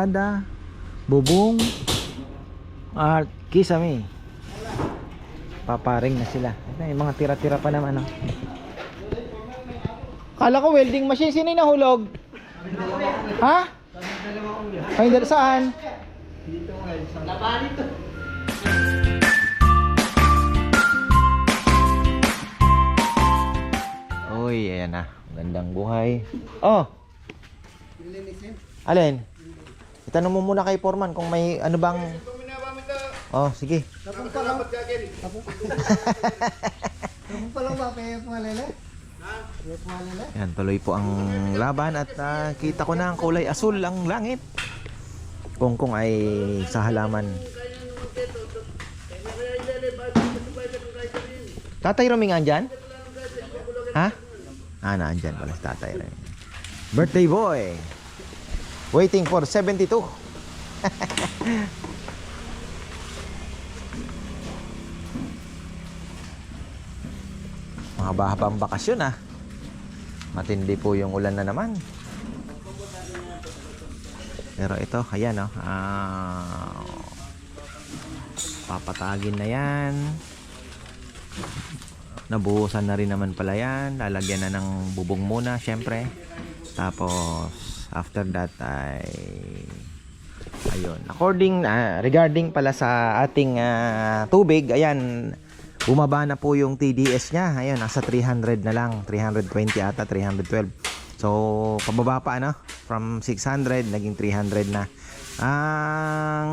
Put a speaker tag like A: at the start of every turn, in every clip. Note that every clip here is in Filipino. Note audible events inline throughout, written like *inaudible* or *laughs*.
A: Barkada, Bubong, at Kisame. Paparing na sila. Ito, yung mga tira-tira pa naman. Oh. Kala ko welding machine. Sino yung nahulog? Ha? Ay, saan? Uy, ayan na. Gandang buhay. Oh! Alin? Itanong mo muna kay Foreman kung may ano bang... Oh, sige.
B: Tapos pa lang ba kaya pumalala? Ha? Kaya pumalala?
A: Yan, tuloy po ang laban at kita ko na ang kulay asul ang langit. Kung kung ay sa halaman. Tatay Roming andyan? Ha? Ah, naandyan pala si Tatay Roming. Birthday boy! Waiting for 72. Mahaba-habang bakasyon ah. Matindi po yung ulan na naman. Pero ito, ayan oh. Ah, papatagin na yan. Nabuhusan na rin naman pala yan. Lalagyan na ng bubong muna, syempre. Tapos, after that ay ayun. According na regarding pala sa ating ah, tubig ayan bumaba na po yung TDS niya. Ayun nasa 300 na lang. 320 ata 312 so pababa pa ano? From 600 naging 300 na. Ang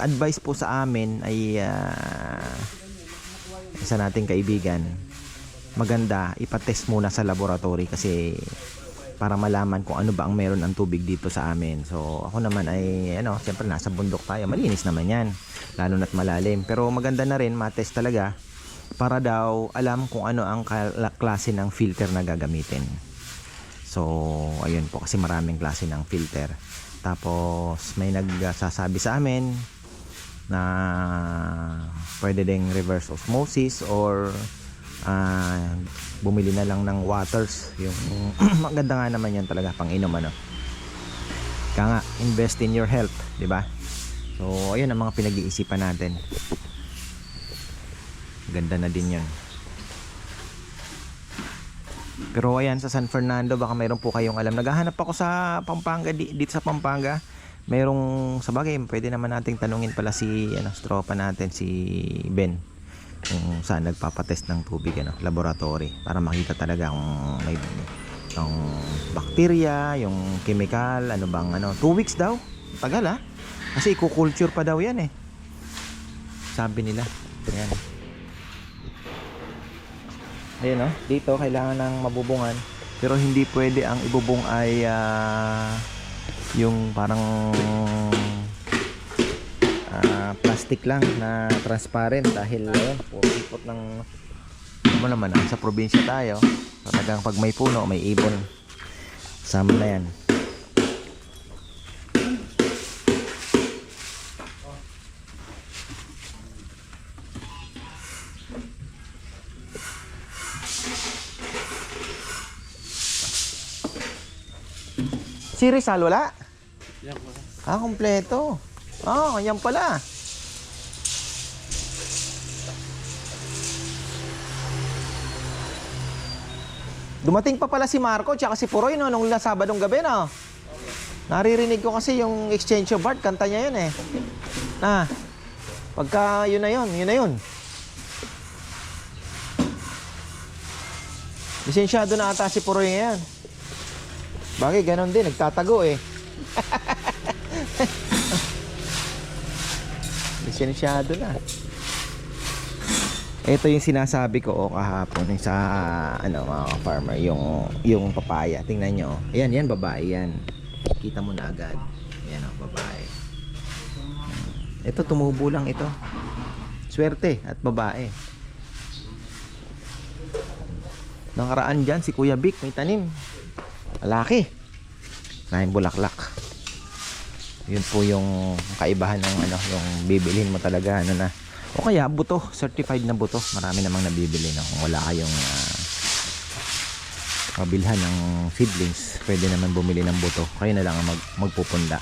A: advice po sa amin ay ah, isa nating kaibigan maganda ipatest muna sa laboratory kasi para malaman kung ano ba ang meron ang tubig dito sa amin. So ako naman ay ano, siyempre nasa bundok tayo, malinis naman 'yan. Lalo na't malalim. Pero maganda na rin matest talaga para daw alam kung ano ang klase ng filter na gagamitin. So ayun po kasi maraming klase ng filter. Tapos may nagsasabi sa amin na pwede ding reverse osmosis or ah, bumili na lang ng waters. Yung *clears throat* maganda nga naman yan talaga pang inom ano. Kaya nga invest in your health di ba? So ayun ang mga pinag-iisipan natin. Ganda na din yun. Pero ayan sa San Fernando baka mayroon po kayong alam. Naghahanap ako sa Pampanga di- dito sa Pampanga. Mayroong sa bagay pwede naman nating tanungin pala si ano tropa natin si Ben kung saan nagpapatest ng tubig ano, laboratory para makita talaga kung may yung bacteria, yung chemical, ano bang ano, 2 weeks daw. Tagal ah. Kasi i-culture pa daw 'yan eh. Sabi nila. Ayan. Ayan oh, dito kailangan ng mabubungan pero hindi pwede ang ibubong ay ah, yung parang plastic lang na transparent dahil ayun, puro ipot ng mo naman sa probinsya tayo talagang pag may puno may ibon sama na yan si Rizal wala? Ah, kompleto. Ah, yan pala. Dumating pa pala si Marco tsaka si Puroy no, nung Sabadong gabi no. Naririnig ko kasi yung exchange of art, kanta niya yun eh. Na, pagka yun na yun, yun na yun. Lisensyado na ata si Puroy ngayon. Bagay, ganon din, nagtatago eh. *laughs* Lisensyado na. Ito yung sinasabi ko oh, kahapon yung sa ano mga farmer yung yung papaya. Tingnan nyo. Ayan, yan babae yan. Kita mo na agad. Ayan oh, babae. Ito tumubo lang ito. Swerte at babae. Nakaraan dyan si Kuya Vic may tanim. Lalaki. Maraming bulaklak. Yun po yung kaibahan ng ano, yung bibilhin mo talaga ano na o kaya buto. Certified na buto. Marami namang nabibili no? kung wala kayong uh, kabilhan ng seedlings pwede naman bumili ng buto. Kayo na lang ang mag, magpupunda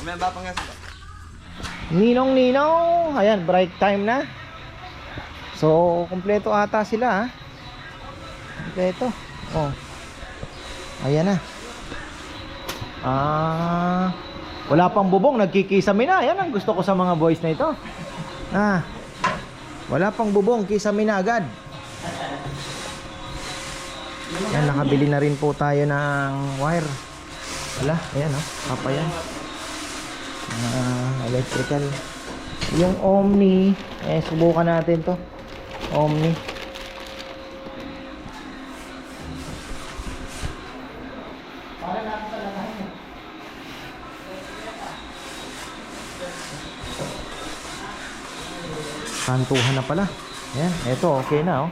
B: Kumemba pa nga sa
A: Ninong Ninong! Ayan, break time na. So, kumpleto ata sila ha? Kumpleto. Oh. Ayan na. Ah, wala pang bubong, nagkikisame na. Yan ang gusto ko sa mga boys na ito. Ah. Wala pang bubong, kisame na agad. Yan, nakabili na rin po tayo ng wire. Wala, ayan oh, papayan. Ah, electrical. Yung Omni, eh subukan natin 'to. Omni. Kantuhan na pala. Ayan, eto okay na oh.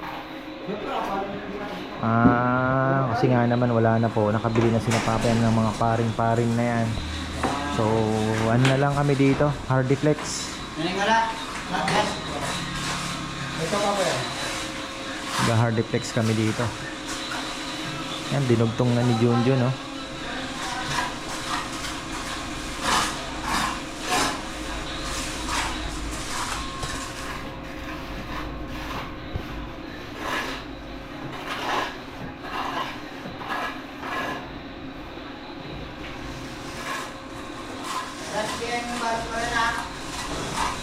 A: Ah, kasi nga naman wala na po. Nakabili na sila Papa ng mga paring-paring na yan. So, ano na lang kami dito? Hardiflex.
B: Ito pa yan.
A: Ga-hardiflex kami dito. Yan, dinugtong na ni Junjun, no?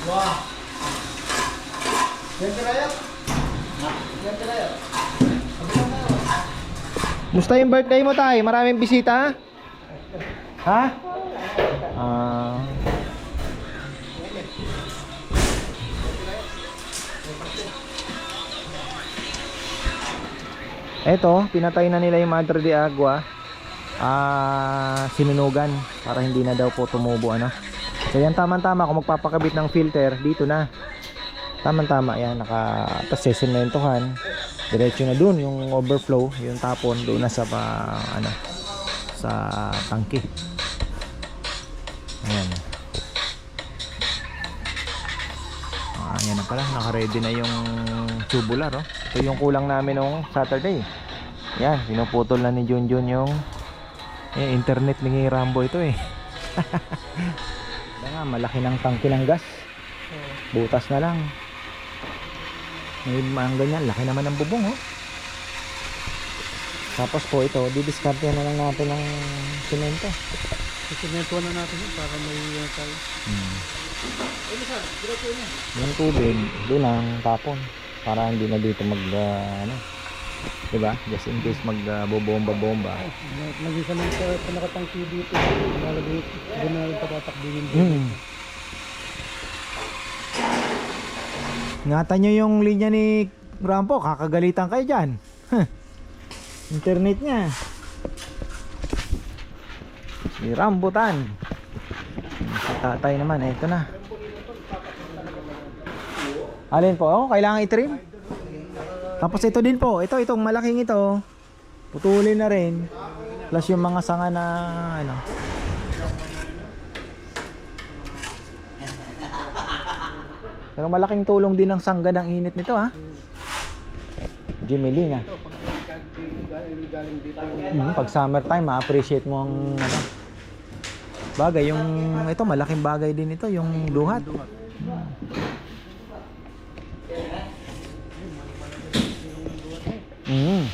B: Wow. Yan sila yan. Yan.
A: Musta yung birthday mo, tay? Maraming bisita? Ha? Ah. Eto, pinatay na nila yung Madre de Agua. Ah, sinunugan para hindi na daw po tumubo ano. So yan tama-tama kung magpapakabit ng filter dito na. Tama-tama yan naka tapos sesementohan. Diretso na dun yung overflow, yung tapon doon na sa pa, ano sa tangke. Ayan. Ah, yan na pala, naka-ready na yung tubular, oh. Ito yung kulang namin nung Saturday. Yan, pinuputol na ni Junjun yung eh, internet ni Rambo ito eh. *laughs* Kaya nga, malaki ng tangke ng gas. Butas na lang. May mga ganyan, laki naman ng bubong oh. Tapos po ito, didiskarte na lang natin ng semento.
B: Simentuan na natin yun para may uh, tayo.
A: Hmm. Yung tubig, doon ang tapon. Para hindi na dito mag, ah, ano, diba? Just in case mag ah, bobomba-bomba.
B: Lagi sa mga nakatangki dito. Nalagay, doon na rin patatakbinin dito.
A: Hmm. Ingatan nyo yung linya ni Rampo, kakagalitan kayo dyan. Internet niya. Si Rambutan. Si tatay naman, eto na. Alin po? Oh, kailangan itrim? Tapos ito din po, ito, itong malaking ito. Putulin na rin. Plus yung mga sanga na, ano, Pero malaking tulong din ng sangga ng init nito ha. Jimmy Lee na.
B: Galing dito.
A: Mm, pag summertime, ma-appreciate mo ang ano. Bagay, yung ito malaking bagay din ito, yung duhat. Mm.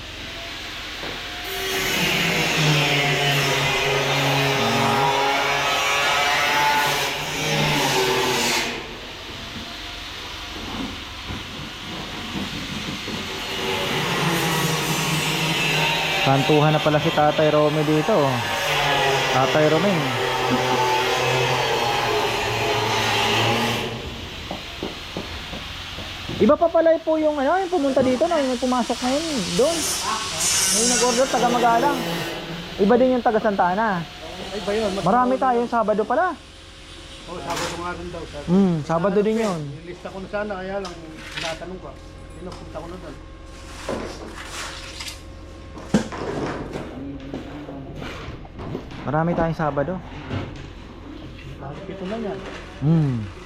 A: Kantuhan na pala si Tatay Romy dito. Tatay Romy. *laughs* Iba pa pala po yung ano, yung pumunta dito na yung pumasok ngayon doon. Yung nag-order taga Magalang. Iba din yung taga Santa Ana.
B: Ay ba yun? Mas-
A: Marami tayo Sabado pala.
B: Oh, Sabado nga rin daw. Sabi.
A: Hmm, Sabado din yun.
B: Nilista ko na sana, kaya lang tinatanong ka. Pinupunta ko na doon.
A: Marami tayong Sabado.
B: Bakit ito na yan?
A: Hmm.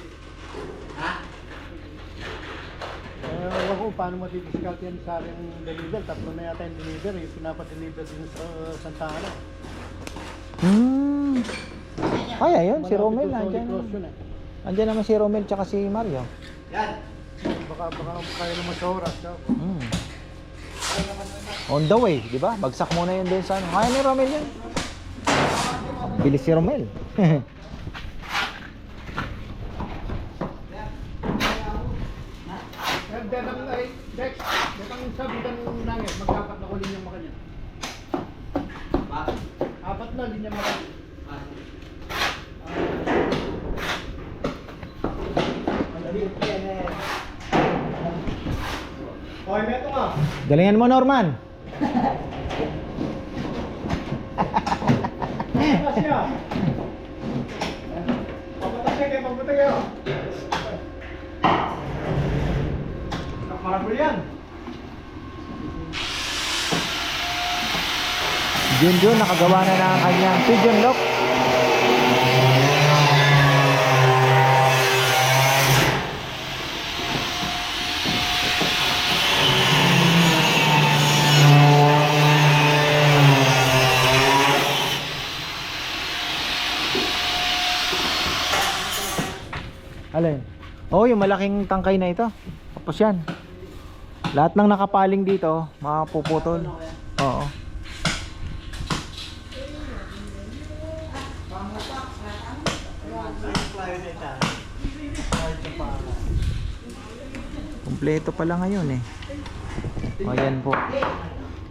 B: Ewan ko paano matidiscount yan sa aking deliver. Tatlo na yata yung deliver. Yung pinapadeliver din sa Santa Ana.
A: Hmm. Kaya yun, si Romel
B: yun eh.
A: Andyan naman si Romel tsaka si Mario.
B: Baka, baka kaya naman sa oras.
A: Hmm. On the way, di ba? Bagsak muna yun doon sa ano. Kaya ni Romel yun. Bilis si Romel. *laughs*
B: Datang ay, Dex, datang sabi ng langit, magkapat na ko linya mo kanya. Apat na linya mo kanya. Hoy, meto ka.
A: Galingan mo, Norman.
B: Yan.
A: Junjun, nakagawa na ng kanyang pigeon lock. Yung malaking tangkay na ito. Tapos yan. Lahat ng nakapaling dito, mapuputol. Oo. Kumpleto pala ngayon eh. O yan po.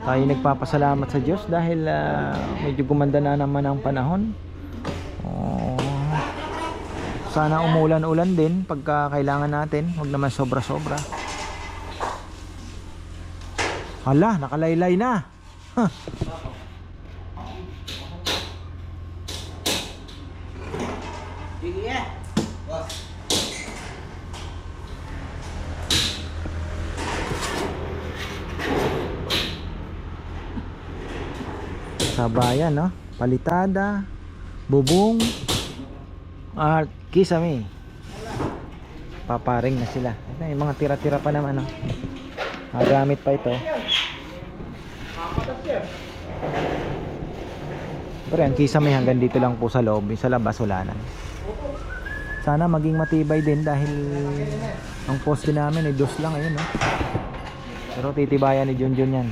A: Tayo nagpapasalamat sa Diyos dahil ah, medyo gumanda na naman ang panahon. Sana umulan-ulan din pagka kailangan natin. Huwag naman sobra-sobra. Hala, nakalaylay na. Huh. sa bayan, no? Palitada, bubong, at kisame. Paparing na sila. Ito, mga tira-tira pa naman, no? Magamit pa ito. Pero yan, kisame hanggang dito lang po sa loob. Sa labas, wala na. Sana maging matibay din dahil ang poste namin ay dos lang ayun, no? Pero titibayan ni Junjun yan.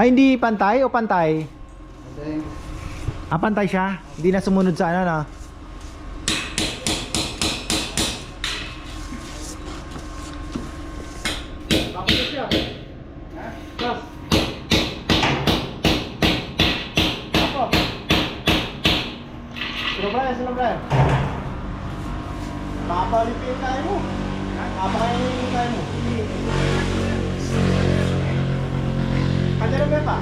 A: Ah, hindi pantay o pantay? Ah, pantay siya? Hindi na sumunod sa ano, no?
B: Papatas niya. Plus. Ako. Sino Brian? Sino Brian? Papalipin tayo mo. Papakainin yung tayo mo. Kanya na ba pa?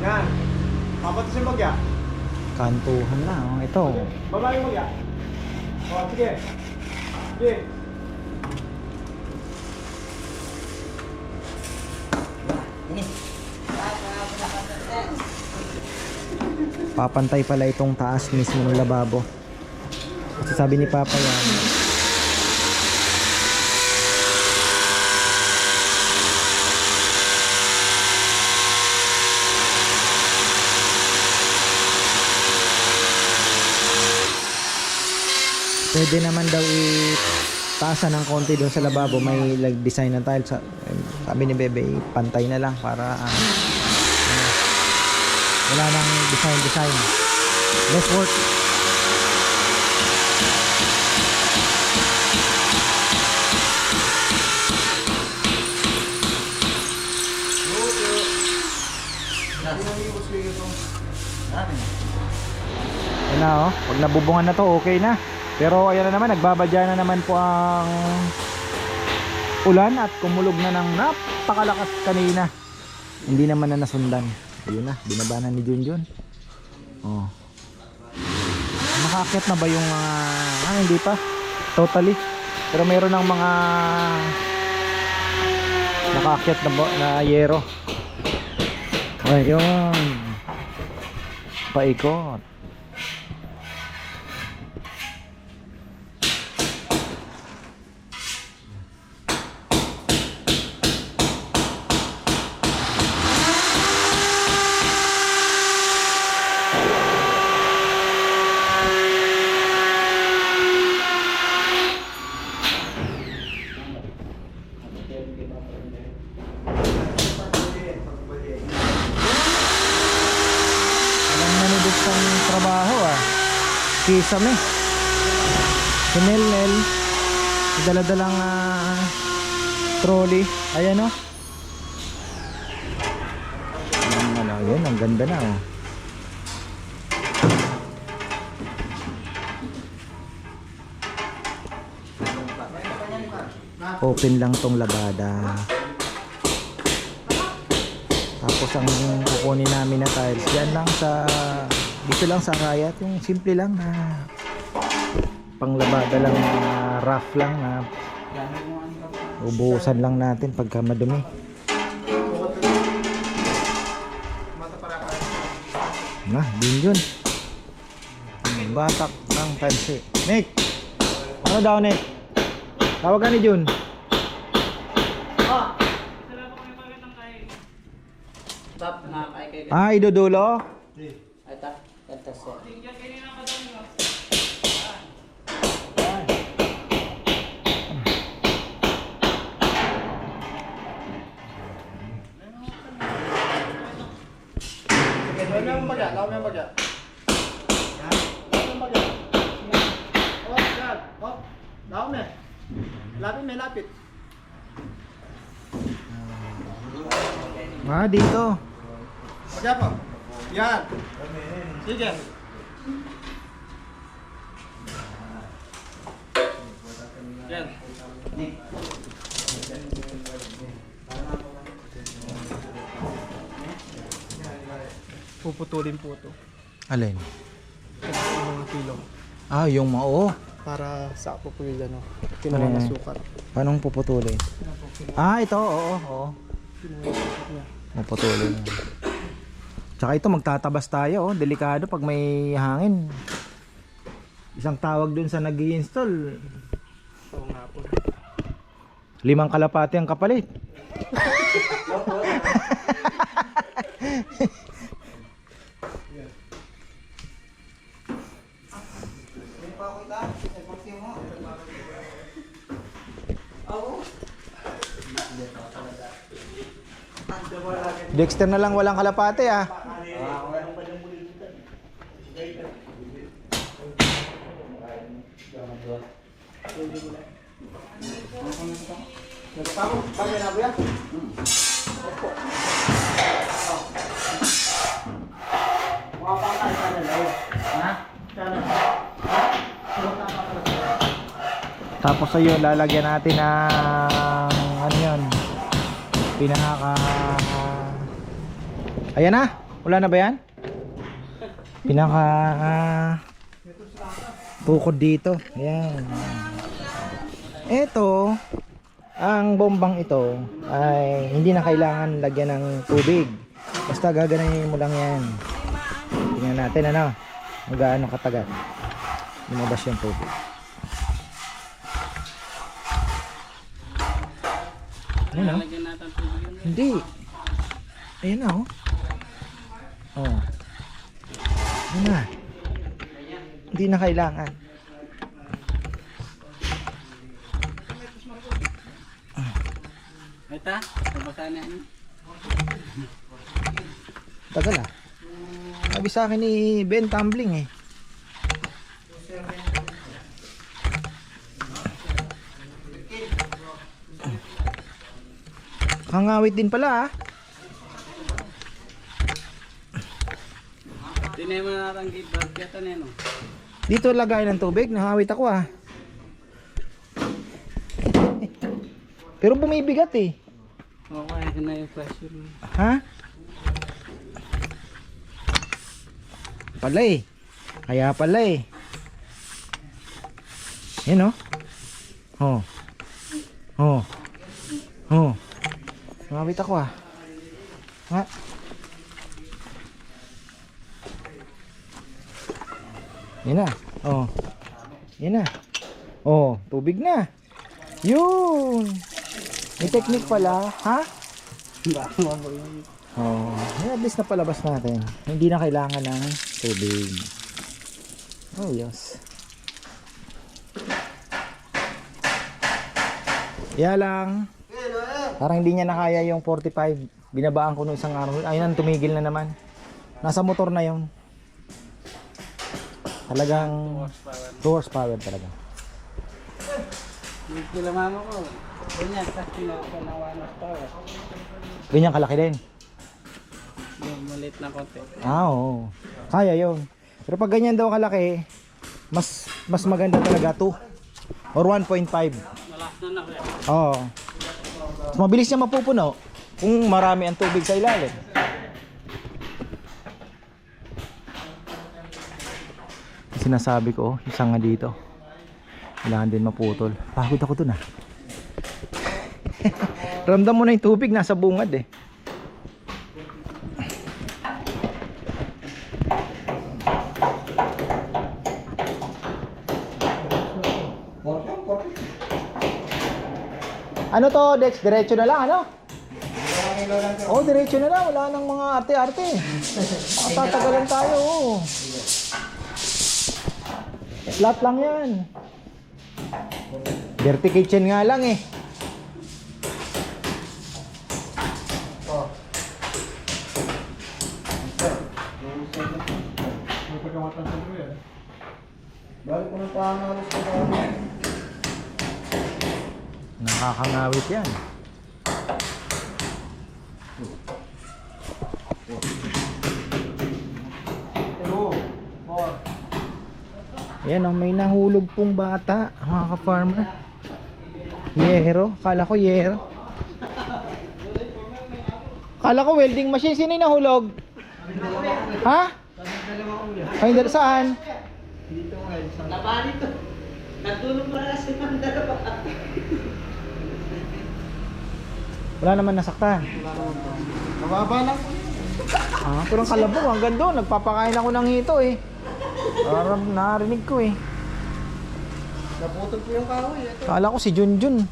B: Yan. Papatas yung bagya.
A: Kantuhan na, oh. Ito.
B: Babae bagya. O, sige. Sige.
A: Papantay pala itong taas mismo ng lababo. Kasi sabi ni Papa yan. Pwede naman daw i-taasan ng konti doon sa lababo. May like, design ng tile. Sa, sabi ni Bebe, pantay na lang para ah, wala nang design design less work Yan na oh, pag nabubungan na to okay na pero ayan na naman nagbabadya na naman po ang ulan at kumulog na ng napakalakas kanina. Hindi naman na nasundan. Ayun na, binaba na ni Junjun. Oh. Nakakit na ba yung mga... ah, hindi pa. Totally. Pero meron ng mga nakakit na, na yero. Ayun. Paikot. Alam na ni Dux ang trabaho ah. Kisame. Si Nelnel. Dala-dalang ah, trolley. Ayan oh. Ang ano, yun, ang ganda na oh. Open lang tong labada. Tapos ang kukunin namin na tiles, yan lang sa dito lang sa kayat, yung simple lang na panglabada lang na rough lang na ubuhusan lang natin pagka madumi. Na, din yun. Batak ng tansi. Nick! Ano daw, Nick? Tawagan ni Jun. Ah, idudulo?
C: Ay ta, kanta siya.
B: Lawan mo yung bagya, lawan mo yung bagya. Lawan mo yung bagya. Oh, yan. Oh, lawan mo. Lapit may lapit.
A: Ah, dito.
B: Bagya po. Yan. Sige.
C: Yan.
B: Puputulin po ito.
A: Alin?
B: Yung mga kilong.
A: Ah, yung mao.
B: Para sa po po yung ano.
A: Ano
B: na sukat.
A: Paano puputulin? Ah, ito, oo, oo.
B: Niya.
A: Puputulin. Tsaka ito, magtatabas tayo, oh. Delikado pag may hangin. Isang tawag dun sa nag install
B: Oo nga po.
A: limang kalapati ang kapalit. Dexter na lang walang kalapate ah. Tapos ayun, lalagyan natin ng ano yun, pinaka... Ayan na, wala na ba yan? Pinaka... tukod dito, ayan. Ito, ang bombang ito ay hindi na kailangan lagyan ng tubig. Basta gaganayin mo lang yan. Tingnan natin ano, gaano katagal. Lumabas yung tubig. Ayan
C: tubig yun.
A: Hindi. Ayan na oh. Oh. Ayan na. Hindi na kailangan.
C: Ta, nabasa na yan.
A: Tagal ah. Sabi sa akin ni Ben Tumbling eh. Hangawit din pala ah.
C: Tinay mo na natin kay Brad Pieta na yun. oh.
A: Dito lagay ng tubig, nangawit ako ah. *laughs* Pero bumibigat eh.
C: Yun na yung pressure.
A: Ha? Pala eh. Kaya pala eh. Yan oh. Oh. Oh. Oh. Mabit ako ah. Ha? Yan na. Oh. Yan na. Oh, tubig na. Yun. May technique pala. Ha? Oh, at least na palabas natin. Hindi na kailangan ng tubig. Oh, yes. Kaya lang, parang hindi niya nakaya yung 45. Binabaan ko nung isang araw. Ayun, tumigil na naman. Nasa motor na yun. Talagang 2 horsepower talaga.
C: Yung kila mama ko. Ganyan, tapos pinaka ng horsepower.
A: Ganyan kalaki din.
C: Yung maliit na konti.
A: Ah, oo. Kaya yun. Pero pag ganyan daw kalaki, mas mas maganda talaga 2 or 1.5.
C: Malakas na na kaya.
A: Oo. Mas mabilis niya mapupuno kung marami ang tubig sa ilalim. Sinasabi ko, oh, isa nga dito. Kailangan din maputol. Pagod ako dun ah. *laughs* Ramdam mo na yung tubig nasa bungad eh. Ano to, Dex? Diretso na lang, ano? Oh, diretso na lang. Wala nang mga arte-arte. Tatagalan tayo, oh. Flat lang yan. Dirty kitchen nga lang eh.
B: Balik ko ng pangalos ko na.
A: Nakakangawit yan. Yan oh, may nahulog pong bata, mga ka-farmer. Yero, kala ko yero. Kala ko welding machine, sino yung nahulog? Ha? Ay, saan?
C: Nabali to. Natulog pa na si Ma'am dalawa.
A: Wala naman nasaktan.
B: Mababa lang po.
A: Ah, pero ang kalabog, hanggang doon, nagpapakain ako ng hito eh. Parang narinig ko eh.
B: Naputol po yung kahoy. eh.
A: Kala ko si Junjun.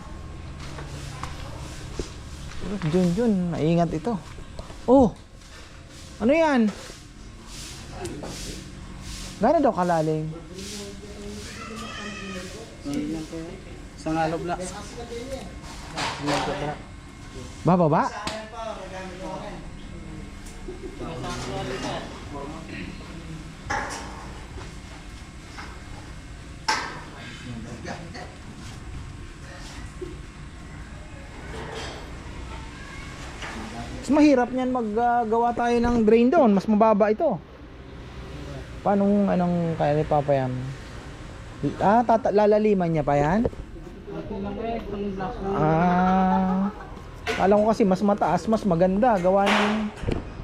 A: Junjun, maingat ito. Oh! Ano yan? Gano'n daw kalalim?
C: Ganyan po. Isang alob na.
A: Bababa? Mas mahirap niyan maggawa tayo ng drain doon. Mas mababa ito. Paano anong kaya ni Papa yan? Ah, tata- lalaliman niya pa yan? Ah, kala ko kasi mas mataas, mas maganda. Gawa ng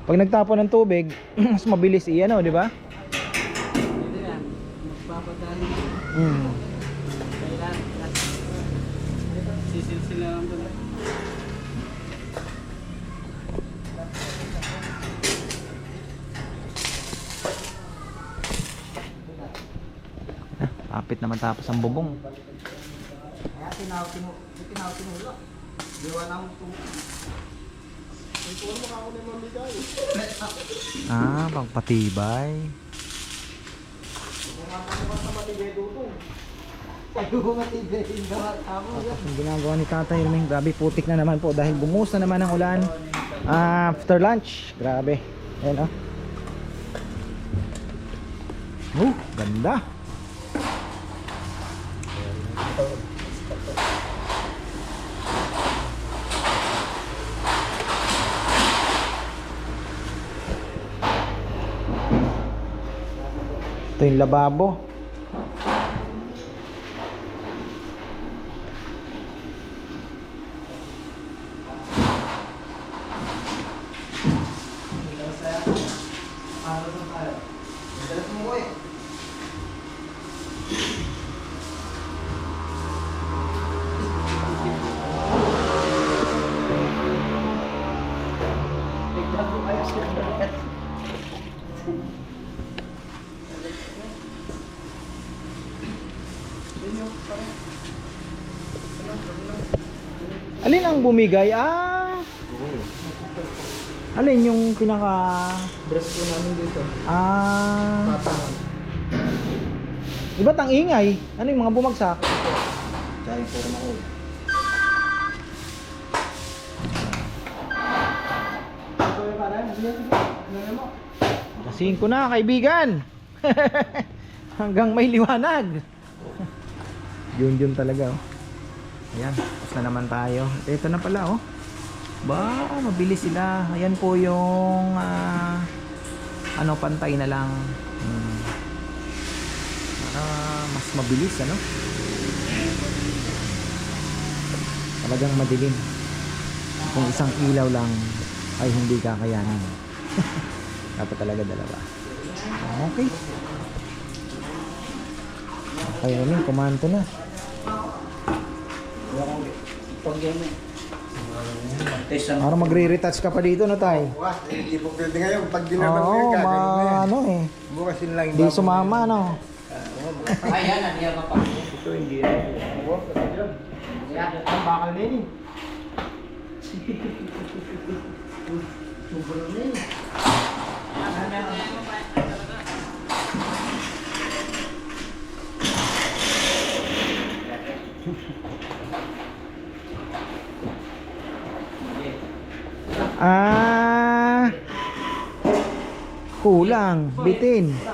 A: pag nagtapon ng tubig, *clears throat* mas mabilis iyan, oh, di ba?
C: Hindi yan. Magpapadali.
A: Mm.
C: Kailan. Sisil sila lang doon.
A: Ah, Kapit naman tapos ang bubong.
B: Kaya tinawag tinu- tinawag tinulo. Diwa na mamigay.
A: Ah, pagpatibay. Tapos yung ginagawa ni Tatay Ruming, grabe putik na naman po dahil bumuhos na naman ang ulan Ah, after lunch. Grabe. Ayan oh. Oh, ganda. Yung lababo. Ang bumigay? Ah! Alin yung pinaka...
B: Breast po namin dito.
A: Ah... Iba't ang ingay. Ano yung mga bumagsak?
B: Yung forma ko.
A: Kasihin ko na, kaibigan. *laughs* Hanggang may liwanag. yun yun talaga, oh. Ayan, tapos na naman tayo. Ito na pala, oh. Ba, mabilis sila. Ayan po yung ah, ano, pantay na lang. Hmm. Para mas mabilis, ano? Talagang madilim. Kung isang ilaw lang ay hindi kakayanin. *laughs* Dapat talaga dalawa. Okay. Okay, ano, kumanto na.
C: Pag yan eh. Test ang
A: Para magre-retouch ka pa dito, no, tay?
B: Wah, hindi po pwede ngayon. Pag ginagawa mo
A: Oo,
B: yun,
A: ma,
B: gagawin mo yan.
A: ano eh.
B: Bukas yun lang.
A: Di sumama, no?
C: Ayan, ano yan pa.
B: Ito hindi na.
C: Yan.
B: Ang bakal na yun eh. *laughs*
A: Ah. Kulang, bitin.
C: Yan.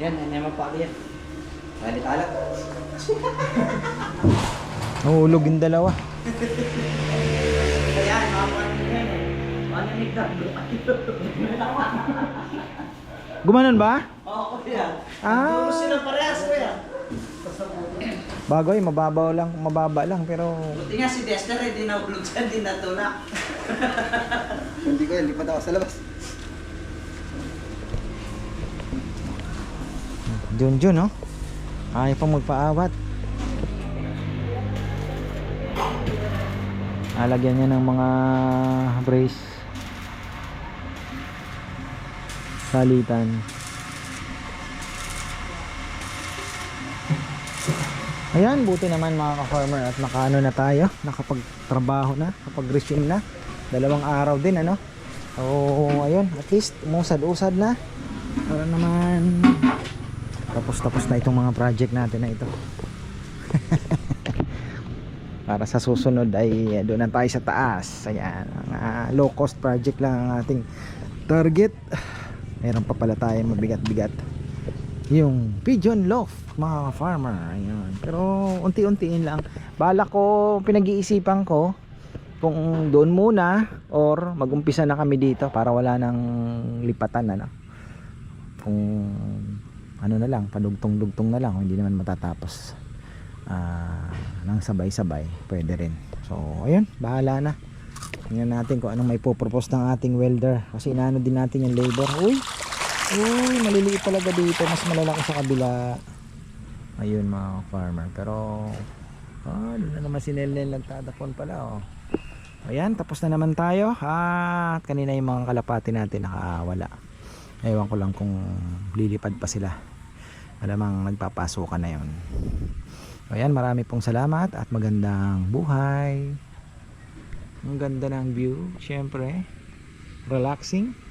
C: Yan, naman pa yan. Talit-alak.
A: Nahulog yung dalawa.
C: Ayan, makakuha nyo yan eh. Malamig na.
A: Gumanon ba?
C: Oo, kuya.
A: Ah.
C: sila parehas, kuya.
A: Bagoy, mababaw lang, mababa lang, pero
C: Buti nga si Dexter, hindi na ulog siya, hindi natulak. *laughs*
B: Hindi ko, hindi pa daw sa labas.
A: Jun Jun, no? Ayaw pang magpaawat. Alagyan niya ng mga brace. Salitan. Ayan, buti naman mga ka-farmer at nakaano na tayo, nakapagtrabaho na, nakapag-resume na. Dalawang araw din, ano? So, ayun, at least umusad-usad na. Para naman tapos tapos na itong mga project natin na ito *laughs* para sa susunod ay eh, doon na tayo sa taas ayan mga low cost project lang ang ating target meron pa pala tayo mabigat bigat yung pigeon loft mga farmer ayan. Pero unti-untiin lang. Bala ko pinag-iisipan ko kung doon muna or magumpisa na kami dito para wala nang lipatan ano. Kung ano na lang, padugtong-dugtong na lang, hindi naman matatapos. Ah nang sabay-sabay, pwede rin. So, ayun, bahala na. Tingnan natin kung anong may popropose ng ating welder. Kasi inaano din natin yung labor. Uy! Uy, maliliit talaga dito. Mas malalaki sa kabila. Ayun mga farmer. Pero, ah, doon na naman si Nel nagtadapon pala. Oh. Ayan, tapos na naman tayo. At kanina yung mga kalapati natin nakawala. Ewan ko lang kung lilipad pa sila. Alamang nagpapasukan na yon. Ayan, marami pong salamat at magandang buhay. Ang ganda ng view, syempre. Relaxing.